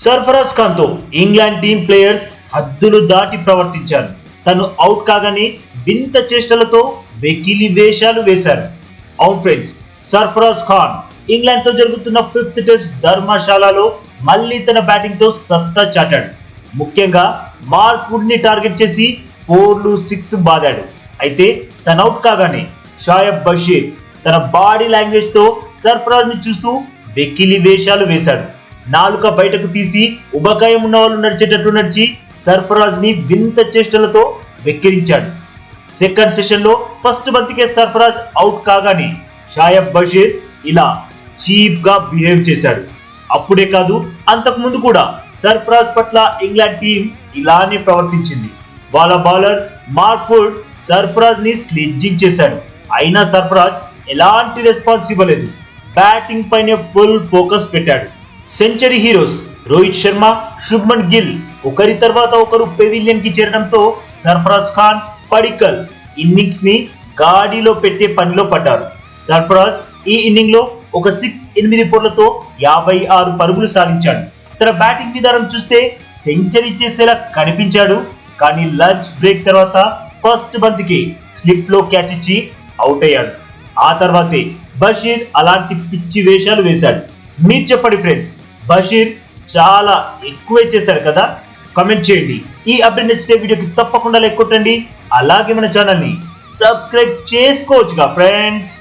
సర్ఫరాజ్ ఖాన్తో England team players హద్దులు దాటి ప్రవర్తించారు. తను అవుట్ కాగానే వింత చేష్టలతో వెకిలి వేషాలు వేశారు. అవును ఫ్రెండ్స్ సర్ఫరాజ్ ఖాన్ ఇంగ్లాండ్తో జరుగుతున్న ఫిఫ్త్ టెస్ట్ ధర్మశాలలో మళ్ళీ తన బ్యాటింగ్తో సత్తా చాటాడు. ముఖ్యంగా మార్క్ వుడ్ని టార్గెట్ చేసి ఫోర్లు సిక్స్ బాదాడు. అయితే తన అవుట్ కాగానే షాయబ్ బషీర్ తన బాడీ లాంగ్వేజ్తో సర్ఫరాజ్ని చూస్తూ వెకిలి వేషాలు వేశాడు. నాలుక బయటకు తీసి ఉబకాయం ఉన్న వాళ్ళు నడిచేటట్టు నడిచి సర్ఫరాజ్ని వింత చేష్టలతో వెక్కిరించాడు. సెకండ్ సెషన్లో ఫస్ట్ బంతికే సర్ఫరాజ్ అవుట్ కాగానే షాయబ్ బషీర్ ఇలా చీప్గా బిహేవ్ చేశాడు. అప్పుడే కాదు అంతకు ముందు కూడా సర్ఫరాజ్ పట్ల ఇంగ్లాండ్ టీం ఇలానే ప్రవర్తించింది. వాళ్ళ బౌలర్ మార్క్వుడ్ సర్ఫరాజ్ని స్లిడ్జింగ్ చేశాడు. అయినా సర్ఫరాజ్ ఎలాంటి రెస్పాన్స్ ఇవ్వలేదు. బ్యాటింగ్ పైనే ఫుల్ ఫోకస్ పెట్టాడు. సెంచరీ హీరోస్ రోహిత్ శర్మ శుభ్మన్ గిల్ ఒకరి తర్వాత ఒకరు పెవిలియన్కి చేరడంతో సర్ఫరాజ్ ఖాన్ పడికల్ ఇన్నింగ్స్ని గాడిలో పెట్టే పనిలో పడ్డారు. సర్ఫరాజ్ ఈ ఇన్నింగ్లో ఒక సిక్స్ ఎనిమిది ఫోర్లతో యాభై ఆరు పరుగులు సాధించాడు. తన బ్యాటింగ్ విధానం చూస్తే సెంచరీ చేసేలా కనిపించాడు. కానీ లంచ్ బ్రేక్ తర్వాత ఫస్ట్ బంతికి స్లిప్లో క్యాచ్ ఇచ్చి అవుట్ అయ్యాడు. ఆ తర్వాతే బషీర్ అలాంటి పిచ్చి వేషాలు వేశాడు. మీరు చెప్పండి ఫ్రెండ్స్ బషీర్ చాలా ఎక్కువే చేశారు కదా? కమెంట్ చేయండి. ఈ అప్డేట్ నచ్చితే వీడియోకి తప్పకుండా లైక్ కొట్టండి. అలాగే మన ఛానల్ని సబ్స్క్రైబ్ చేసుకోవచ్చుగా ఫ్రెండ్స్